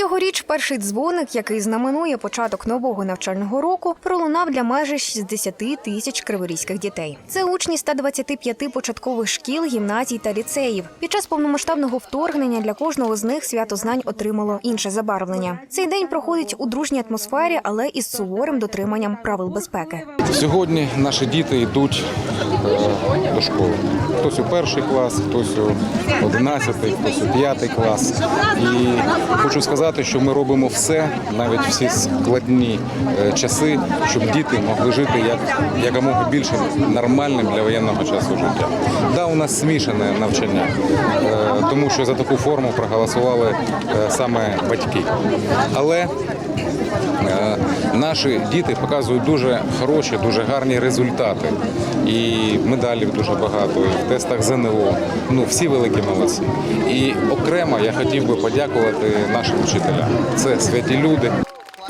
Цьогоріч перший дзвоник, який знаменує початок нового навчального року, пролунав для майже 60 тисяч криворізьких дітей. Це учні 125 початкових шкіл, гімназій та ліцеїв. Під час повномасштабного вторгнення для кожного з них свято знань отримало інше забарвлення. Цей день проходить у дружній атмосфері, але із суворим дотриманням правил безпеки. Сьогодні наші діти йдуть е, до школи. Хтось у перший клас, хтось у одинадцятий, хтось у п'ятий клас. І хочу сказати, що ми робимо все, навіть всі складні е, часи, щоб діти могли жити як якомога більше нормальним для воєнного часу життя. Да, у нас смішане навчання, е, тому що за таку форму проголосували е, саме батьки. Але Наші діти показують дуже хороші, дуже гарні результати. І медалів дуже багато, і в тестах ЗНО. Ну, всі великі молодці. І окремо я хотів би подякувати нашим вчителям. Це святі люди.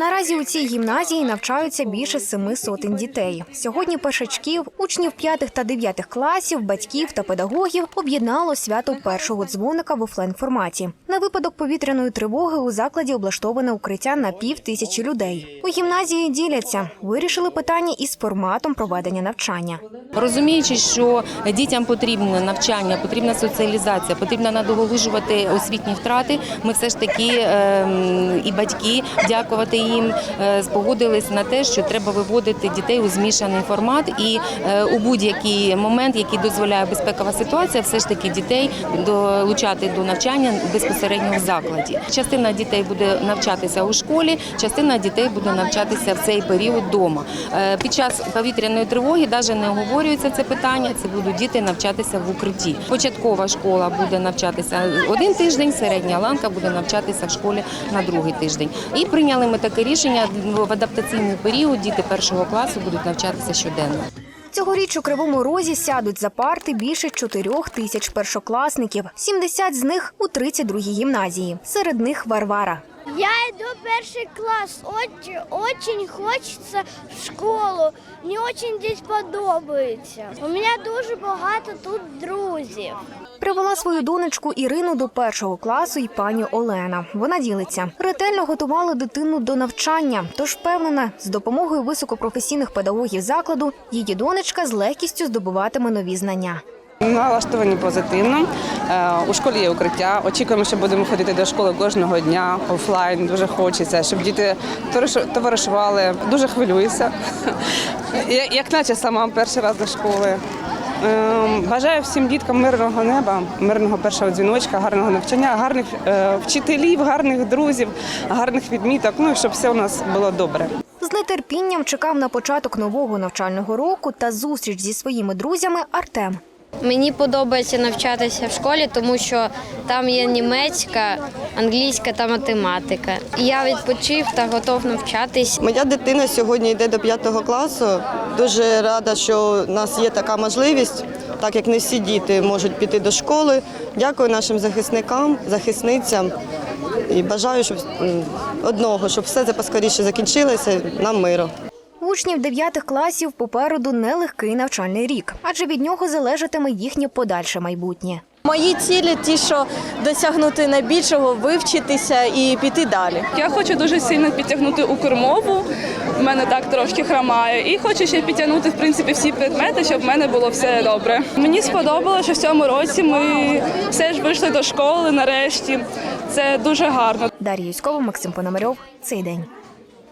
Наразі у цій гімназії навчаються більше семи сотень дітей. Сьогодні першачків, учнів п'ятих та дев'ятих класів, батьків та педагогів об'єднало свято першого дзвоника в офлайн форматі. Випадок повітряної тривоги у закладі облаштоване укриття на пів тисячі людей. У гімназії діляться, вирішили питання із форматом проведення навчання. Розуміючи, що дітям потрібне навчання, потрібна соціалізація, потрібно надолужувати освітні втрати. Ми все ж таки ем, і батьки дякувати їм е, спогодились на те, що треба виводити дітей у змішаний формат, і е, у будь-який момент, який дозволяє безпекова ситуація, все ж таки дітей долучати до навчання безпосередньо в закладі. Частина дітей буде навчатися у школі, частина дітей буде навчатися в цей період вдома. Е, Під час повітряної тривоги навіть не обговорюється це питання. Це будуть діти навчатися в укритті. Початкова школа буде навчатися один тиждень, середня ланка буде навчатися в школі на другий тиждень. І прийняли ми таке рішення в адаптаційний період. Діти першого класу будуть навчатися щоденно. Цьогоріч у Кривому Розі сядуть за парти більше чотирьох тисяч першокласників. 70 з них у 32-й гімназії. Серед них Варвара. Я иду в первый класс. Очень, очень в школу. Мені очень здесь подобається. У мене дуже багато тут друзів. Привела свою донечку Ірину до першого класу і пані Олена. Вона ділиться. Ретельно готувала дитину до навчання, тож впевнена, з допомогою високопрофесійних педагогів закладу її донечка з легкістю здобуватиме нові знання. Налаштовані позитивно. Е, У школі є укриття. Очікуємо, що будемо ходити до школи кожного дня офлайн. Дуже хочеться, щоб діти товариш- товаришували. Дуже хвилююся. Як наче сама перший раз до школи. Ем, Бажаю всім діткам мирного неба, мирного першого дзвіночка, гарного навчання, гарних е, вчителів, гарних друзів, гарних відміток. Ну і щоб все у нас було добре. З нетерпінням чекав на початок нового навчального року та зустріч зі своїми друзями Артем. Мені подобається навчатися в школі, тому що там є німецька, англійська та математика. Я відпочив та готов навчатись. Моя дитина сьогодні йде до п'ятого класу. Дуже рада, що в нас є така можливість, так як не всі діти можуть піти до школи. Дякую нашим захисникам, захисницям і бажаю, щоб одного, щоб все це поскоріше закінчилося. Нам миру. Учнів дев'ятих класів попереду нелегкий навчальний рік, адже від нього залежатиме їхнє подальше майбутнє. Мої цілі ті, що досягнути найбільшого, вивчитися і піти далі. Я хочу дуже сильно підтягнути укрмову. В мене так трошки хромає. І хочу ще підтягнути в принципі всі предмети, щоб в мене було все добре. Мені сподобалося, що в цьому році ми все ж вийшли до школи нарешті. Це дуже гарно. Дар'я Юськова, Максим Пономарьов. Цей день.